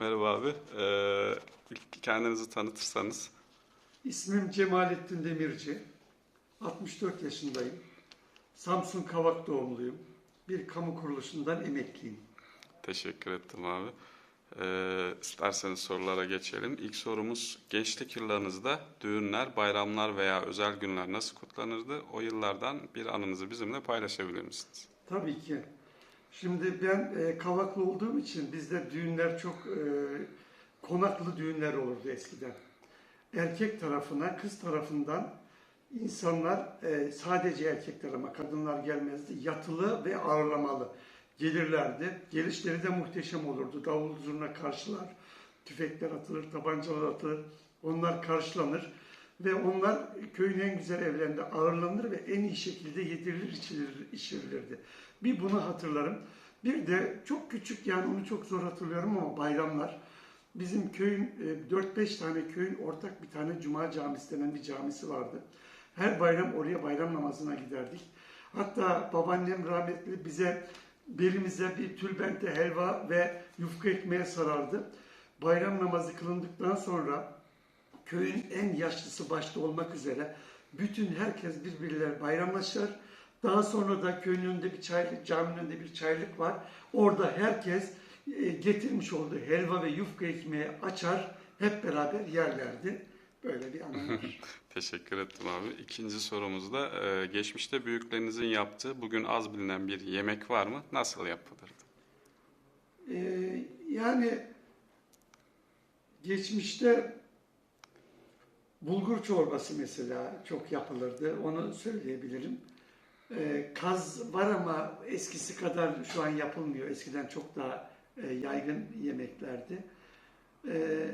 Merhaba abi. Ee, ilk kendinizi tanıtırsanız. İsmim Cemalettin Demirci. 64 yaşındayım. Samsun Kavak doğumluyum. Bir kamu kuruluşundan emekliyim. Teşekkür ettim abi. Ee, isterseniz sorulara geçelim. İlk sorumuz gençlik yıllarınızda düğünler, bayramlar veya özel günler nasıl kutlanırdı? O yıllardan bir anınızı bizimle paylaşabilir misiniz? Tabii ki. Şimdi ben e, Kavaklı olduğum için bizde düğünler çok e, konaklı düğünler olurdu eskiden. Erkek tarafına, kız tarafından insanlar e, sadece erkekler ama kadınlar gelmezdi. Yatılı ve ağırlamalı gelirlerdi. Gelişleri de muhteşem olurdu. Davul zurna karşılar, tüfekler atılır, tabancalar atılır. Onlar karşılanır ve onlar köyün en güzel evlerinde ağırlanır ve en iyi şekilde yedirilir, içilir, içirilirdi. Bir bunu hatırlarım. Bir de çok küçük yani onu çok zor hatırlıyorum ama bayramlar. Bizim köyün e, 4-5 tane köyün ortak bir tane cuma camisi denen bir camisi vardı. Her bayram oraya bayram namazına giderdik. Hatta babaannem rahmetli bize belimize bir tülbente helva ve yufka ekmeğe sarardı. Bayram namazı kılındıktan sonra köyün en yaşlısı başta olmak üzere bütün herkes birbirler bayramlaşır. Daha sonra da köyün önünde bir çaylık, caminin önünde bir çaylık var. Orada herkes e, getirmiş olduğu helva ve yufka ekmeği açar, hep beraber yerlerdi. Böyle bir anı var. Teşekkür ettim abi. İkinci sorumuzda e, geçmişte büyüklerinizin yaptığı bugün az bilinen bir yemek var mı? Nasıl yapılırdı? Ee, yani geçmişte bulgur çorbası mesela çok yapılırdı. Onu söyleyebilirim. Ee, kaz var ama eskisi kadar şu an yapılmıyor. Eskiden çok daha e, yaygın yemeklerdi. Ee,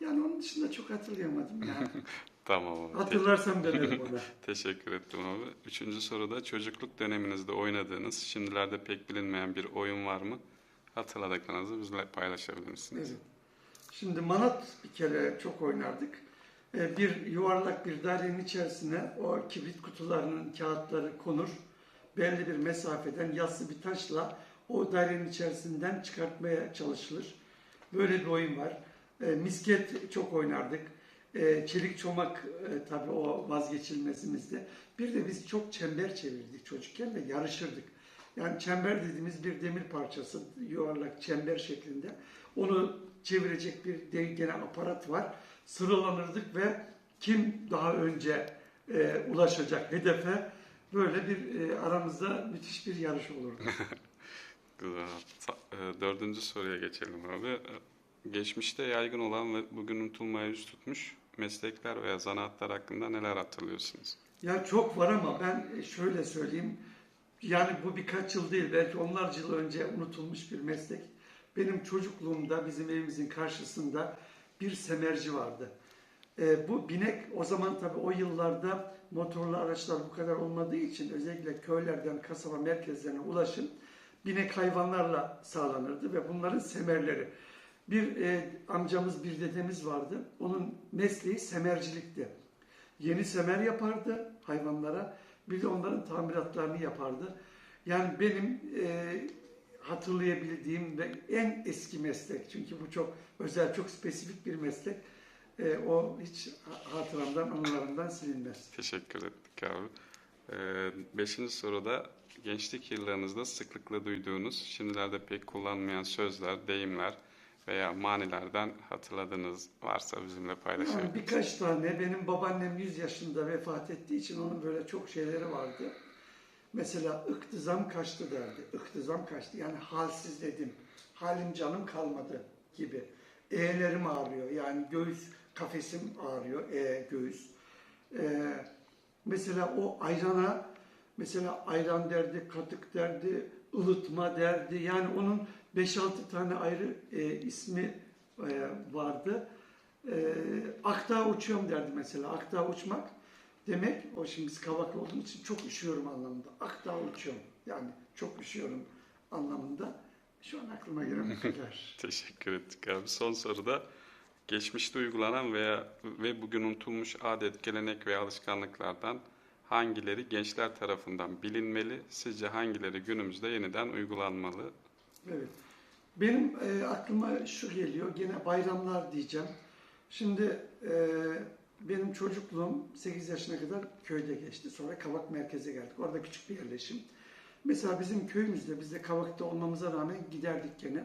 yani onun dışında çok hatırlayamadım ya. Tamam abi. Hatırlarsam dönerim ona. Teşekkür ettim abi. Üçüncü soruda çocukluk döneminizde oynadığınız, şimdilerde pek bilinmeyen bir oyun var mı? Hatırladıklarınızı bizimle paylaşabilir misiniz? Evet. Şimdi manat bir kere çok oynardık. Ee, Bir yuvarlak bir dairenin içerisine o kibrit kutularının kağıtları konur. Belli bir mesafeden yassı bir taşla o dairenin içerisinden çıkartmaya çalışılır. Böyle bir oyun var. Ee, Misket çok oynardık. Ee, Çelik çomak e, tabii o vazgeçilmezimizdi. Bir de biz çok çember çevirdik çocukken ve yarışırdık. Yani çember dediğimiz bir demir parçası yuvarlak çember şeklinde. Onu çevirecek bir de- gene aparat var. Sıralanırdık ve kim daha önce e, ulaşacak hedefe böyle bir e, aramızda müthiş bir yarış olurdu. Güzel. E, Dördüncü soruya geçelim abi. E, Geçmişte yaygın olan ve bugün unutulmaya yüz tutmuş meslekler veya zanaatlar hakkında neler hatırlıyorsunuz? Ya çok var ama ben şöyle söyleyeyim. Yani bu birkaç yıl değil belki onlarca yıl önce unutulmuş bir meslek. Benim çocukluğumda bizim evimizin karşısında bir semerci vardı. Ee, bu binek o zaman tabii o yıllarda motorlu araçlar bu kadar olmadığı için özellikle köylerden kasaba merkezlerine ulaşım binek hayvanlarla sağlanırdı ve bunların semerleri. Bir e, amcamız bir dedemiz vardı. Onun mesleği semercilikti. Yeni semer yapardı hayvanlara. Bir de onların tamiratlarını yapardı. Yani benim e, hatırlayabildiğim ve en eski meslek. Çünkü bu çok özel, çok spesifik bir meslek. E, o hiç hatıramdan, anılarımdan silinmez. Teşekkür ettik abi. E, Beşinci soruda gençlik yıllarınızda sıklıkla duyduğunuz, şimdilerde pek kullanmayan sözler, deyimler veya manilerden hatırladığınız varsa bizimle paylaşabilirsiniz. birkaç tane benim babaannem 100 yaşında vefat ettiği için onun böyle çok şeyleri vardı. Mesela ıktizam kaçtı derdi. Iktizam kaçtı. Yani halsiz dedim. Halim canım kalmadı gibi. E'lerim ağrıyor. Yani göğüs kafesim ağrıyor. E göğüs. Ee, mesela o ayrana mesela ayran derdi, katık derdi, ılıtma derdi. Yani onun 5-6 tane ayrı e, ismi e, vardı. E, Akdağ uçuyorum derdi mesela. Akdağ uçmak demek, o şimdi biz kavaklı olduğum için çok üşüyorum anlamında. Akdağ uçuyorum. Yani çok üşüyorum anlamında. Şu an aklıma gelen kadar. Teşekkür ettik abi. Son soruda geçmişte uygulanan veya ve bugün unutulmuş adet, gelenek ve alışkanlıklardan hangileri gençler tarafından bilinmeli? Sizce hangileri günümüzde yeniden uygulanmalı? Evet. Benim e, aklıma şu geliyor, gene bayramlar diyeceğim. Şimdi e, benim çocukluğum 8 yaşına kadar köyde geçti. Sonra Kavak merkeze geldik. Orada küçük bir yerleşim. Mesela bizim köyümüzde, biz de Kavak'ta olmamıza rağmen giderdik gene.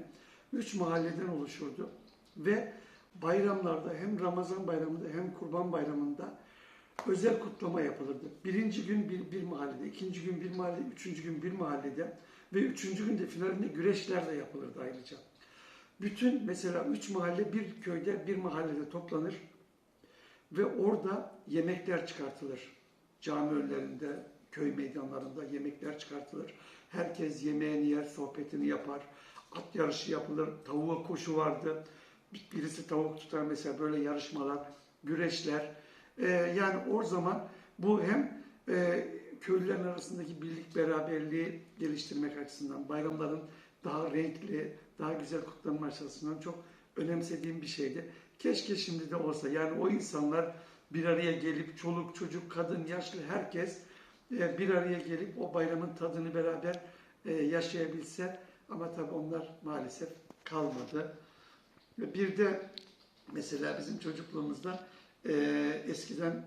Üç mahalleden oluşurdu. Ve bayramlarda hem Ramazan bayramında hem Kurban bayramında özel kutlama yapılırdı. Birinci gün bir, bir mahallede, ikinci gün bir mahallede, üçüncü gün bir mahallede ve üçüncü günde finalinde güreşler de yapılırdı ayrıca. Bütün mesela üç mahalle bir köyde bir mahallede toplanır ve orada yemekler çıkartılır. Cami önlerinde, köy meydanlarında yemekler çıkartılır. Herkes yemeğini yer, sohbetini yapar. At yarışı yapılır, tavuğa koşu vardı. Bir- Birisi tavuk tutar mesela böyle yarışmalar, güreşler. Ee, yani o zaman bu hem e, köylülerin arasındaki birlik beraberliği geliştirmek açısından, bayramların daha renkli, daha güzel kutlanması açısından çok önemsediğim bir şeydi. Keşke şimdi de olsa. Yani o insanlar bir araya gelip çoluk, çocuk, kadın, yaşlı herkes e, bir araya gelip o bayramın tadını beraber e, yaşayabilse. Ama tabii onlar maalesef kalmadı. Bir de mesela bizim çocukluğumuzda e, eskiden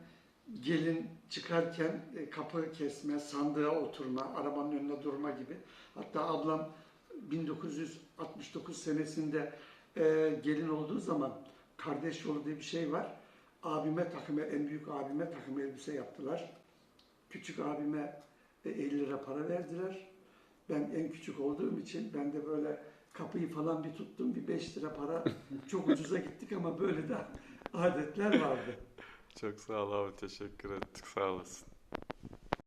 gelin çıkarken e, kapı kesme, sandığa oturma, arabanın önüne durma gibi. Hatta ablam 1969 senesinde e, gelin olduğu zaman kardeş yolu diye bir şey var. Abime takım, en büyük abime takım elbise yaptılar. Küçük abime e, 50 lira para verdiler. Ben en küçük olduğum için ben de böyle kapıyı falan bir tuttum. Bir 5 lira para çok ucuza gittik ama böyle de adetler vardı. Çok sağ ol abi teşekkür ettik sağ olasın.